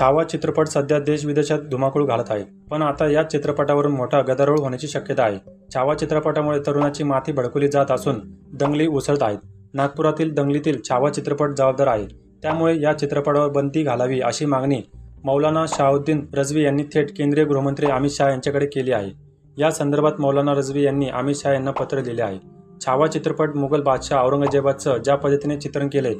छावा चित्रपट सध्या देशविदेशात धुमाकूळ घालत आहे. पण आता या चित्रपटावरून मोठा गदारोळ होण्याची शक्यता आहे. छावा चित्रपटामुळे तरुणाची माथी भडकवली जात असून दंगली उसळत आहेत. नागपुरातील दंगलीतील छावा चित्रपट जबाबदार आहे. त्यामुळे या चित्रपटावर बंदी घालावी अशी मागणी मौलाना शाहउद्दीन रजवी यांनी थेट केंद्रीय गृहमंत्री अमित शहा यांच्याकडे केली आहे. या संदर्भात मौलाना रजवी यांनी अमित शहा यांना पत्र लिहिले आहे. छावा चित्रपट मुघल बादशाह औरंगजेबाचं ज्या पद्धतीने चित्रण केले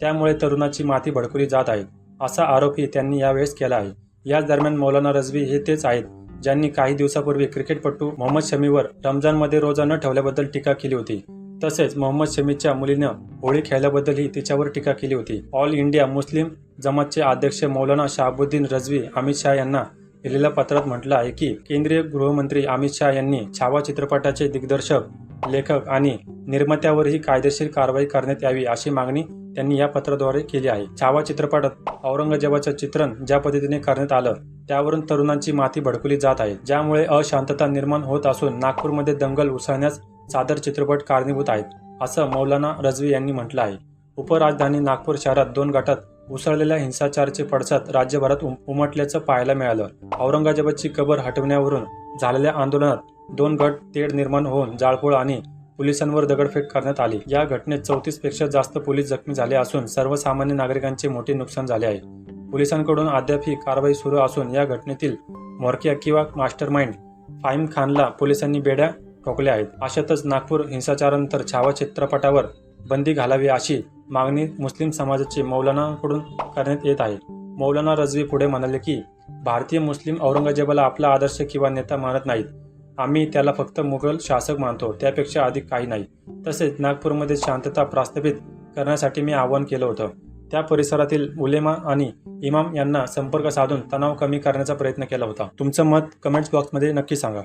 त्यामुळे तरुणाची माथी भडकवली जात आहे. असा आरोपही त्यांनी यावेळेस केला आहे. याच दरम्यान मौलाना रजवी हे तेच आहेत ज्यांनी काही दिवसापूर्वी क्रिकेटपटू मोहम्मद शमीवर रमजानमध्ये रोजा न ठेवल्याबद्दल टीका केली होती. तसेच मोहम्मद शमीच्या मुलीनं होळी खेळल्याबद्दलही तिच्यावर टीका केली होती. ऑल इंडिया मुस्लिम जमातचे अध्यक्ष मौलाना शहाबुद्दीन रजवी अमित शहा यांना लिहिलेल्या पत्रात म्हटलं आहे की केंद्रीय गृहमंत्री अमित शहा यांनी छावा चित्रपटाचे दिग्दर्शक लेखक आणि निर्मात्यावरही कायदेशीर कारवाई करण्यात यावी अशी मागणी त्यांनी या पत्राद्वारे केली आहे. छावा चित्रपटात औरंगजेबाचं चित्रण ज्या पद्धतीने करण्यात आलं त्यावरून तरुणांची माती भडकवली जात आहे. ज्यामुळे अशांतता निर्माण होत असून नागपूरमध्ये दंगल उसळण्यास सादर चित्रपट कारणीभूत आहेत असं मौलाना रजवी यांनी म्हटलं आहे. उपराजधानी नागपूर शहरात दोन गटात उसळलेल्या हिंसाचाराचे पडसाद राज्यभरात उम- उमटल्याचं पाहायला मिळालं. औरंगजेबाची कबर हटवण्यावरून झालेल्या आंदोलनात दोन गट तेढ निर्माण होऊन जाळपोळ आणि पोलिसांवर दगडफेक करण्यात आली. या घटनेत चौतीसपेक्षा जास्त पोलीस जखमी झाले असून सर्वसामान्य नागरिकांचे मोठे नुकसान झाले आहे. पोलिसांकडून अद्याप ही कारवाई सुरू असून या घटनेतील म्होरक्या किंवा मास्टरमाइंड फाईम खानला पोलिसांनी बेड्या ठोकल्या आहेत. अशातच नागपूर हिंसाचारानंतर छावा चित्रपटावर बंदी घालावी अशी मागणी मुस्लिम समाजाचे मौलानाकडून करण्यात येत आहे. मौलाना रजवी पुढे म्हणाले की भारतीय मुस्लिम औरंगजेबाला आपला आदर्श किंवा नेता मानत नाहीत. आम्ही त्याला फक्त मुघल शासक मानतो त्यापेक्षा अधिक काही नाही. तसेच नागपूरमध्ये शांतता प्रस्थापित करण्यासाठी मी आवाहन केलं होतं. त्या परिसरातील उलेमा आणि इमाम यांना संपर्क साधून तणाव कमी करण्याचा प्रयत्न केला होता. तुमचं मत कमेंट्स बॉक्समध्ये नक्की सांगा.